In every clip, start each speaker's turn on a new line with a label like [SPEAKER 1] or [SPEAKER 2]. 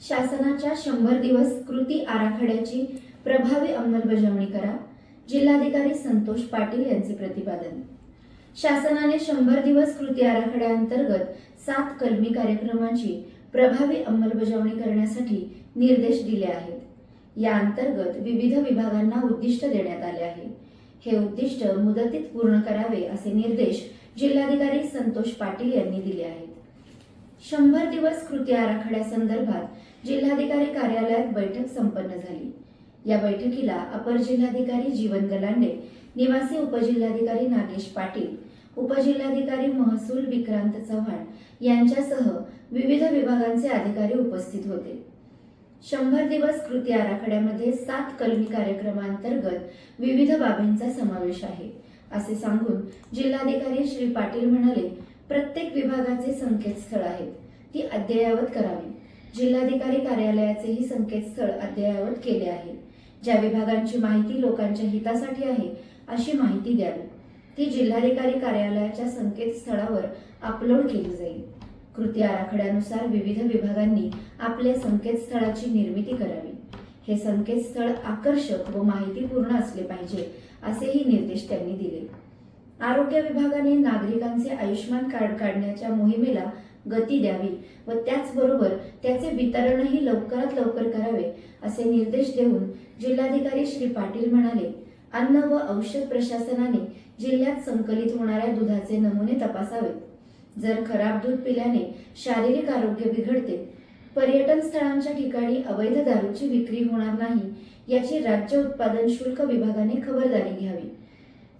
[SPEAKER 1] शासनाच्या शंभर दिवस कृती आराखड्याची प्रभावी अंमलबजावणी करा. जिल्हाधिकारी संतोष पाटील यांचे प्रतिपादन. शासनाने शंभर दिवस कृती आराखड्याअंतर्गत सात कलमी कार्यक्रमांची प्रभावी अंमलबजावणी करण्यासाठी निर्देश दिले आहेत. या अंतर्गत विविध विभागांना उद्दिष्ट देण्यात आले आहे. हे उद्दिष्ट मुदतीत पूर्ण करावे असे निर्देश जिल्हाधिकारी संतोष पाटील यांनी दिले आहेत. शंभर दिवस कृती आराखड्यासंदर्भात जिल्हाधिकारी कार्यालयात बैठक संपन्न झाली. या बैठकीला अपर जिल्हाधिकारी जीवन गलांडे निवासी उपजिल्हाधिकारी नागेश पाटील उपजिल्हाधिकारी महसूल विक्रांत चव्हाण यांच्यासह विविध विभागांचे अधिकारी उपस्थित होते. शंभर दिवस कृती आराखड्यामध्ये सात कलमी कार्यक्रमांतर्गत विविध बाबींचा समावेश आहे. असे सांगून जिल्हाधिकारी श्री पाटील म्हणाले प्रत्येक विभागाचे संकेतस्थळ आहेत. ती अद्ययावत करावी. जिल्हाधिकारी कार्यालयाचेही संकेतस्थळ अद्ययावत केले आहे. ज्या विभागांची माहिती लोकांच्या हितासाठी आहे अशी माहिती द्यावी. ती जिल्हाधिकारी कार्यालयाच्या संकेतस्थळावर अपलोड केली जाईल. कृती आराखड्यानुसार विविध विभागांनी आपल्या संकेतस्थळाची निर्मिती करावी. हे संकेतस्थळ आकर्षक व माहितीपूर्ण असले पाहिजे असेही निर्देश त्यांनी दिले. आरोग्य विभागाने नागरिकांचे आयुष्यमान कार्ड काढण्याच्या मोहिमेला गती द्यावी व त्याचबरोबर त्याचे वितरणही लवकरात लवकर करावे असे निर्देश देऊन जिल्हाधिकारी श्री पाटील म्हणाले अन्न व औषध प्रशासनाने जिल्ह्यात संकलित होणाऱ्या दुधाचे नमुने तपासावेत जर खराब दूध पिल्याने शारीरिक आरोग्य बिघडते पर्यटन स्थळांच्या ठिकाणी अवैध दारूची विक्री होणार नाही याची राज्य उत्पादन शुल्क विभागाने खबरदारी घ्यावी.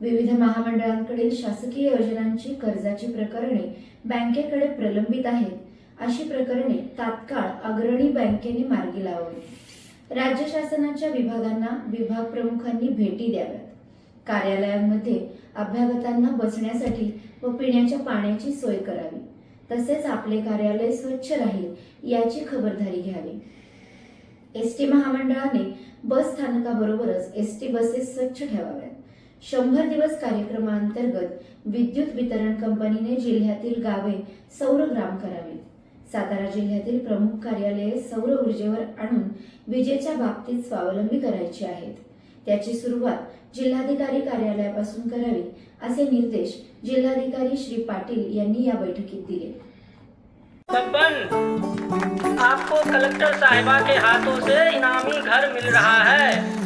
[SPEAKER 1] विविध महामंडळांकडील शासकीय योजनांची कर्जाची प्रकरणे बँकेकडे प्रलंबित आहेत. अशी प्रकरणे तात्काळ अग्रणी बँकेने मार्गी लावावी. राज्य शासनाच्या विभागांना विभाग प्रमुखांनी भेटी द्याव्यात. कार्यालयांमध्ये अभ्यागतांना बसण्यासाठी व पिण्याच्या पाण्याची सोय करावी. तसेच आपले कार्यालय स्वच्छ राहील याची खबरदारी घ्यावी. एस टी महामंडळाने बस स्थानकाबरोबरच एस टी बसेस स्वच्छ ठेवाव्यात. शंभर दिवस कार्यक्रमाअंतर्गत विद्युत वितरण कंपनीने जिल्ह्यातील गावे सौरग्राम करावीत. सातारा जिल्ह्यातील प्रमुख कार्यालये सौर ऊर्जेवर आणून विजेच्या बाबतीत स्वावलंबी करायची आहेत. त्याची सुरुवात जिल्हाधिकारी कार्यालयापासून करावी असे निर्देश जिल्हाधिकारी श्री पाटील यांनी या बैठकीत दिले.
[SPEAKER 2] आपको कलेक्टर साहिबा के हाथों से इनामी घर मिल रहा है।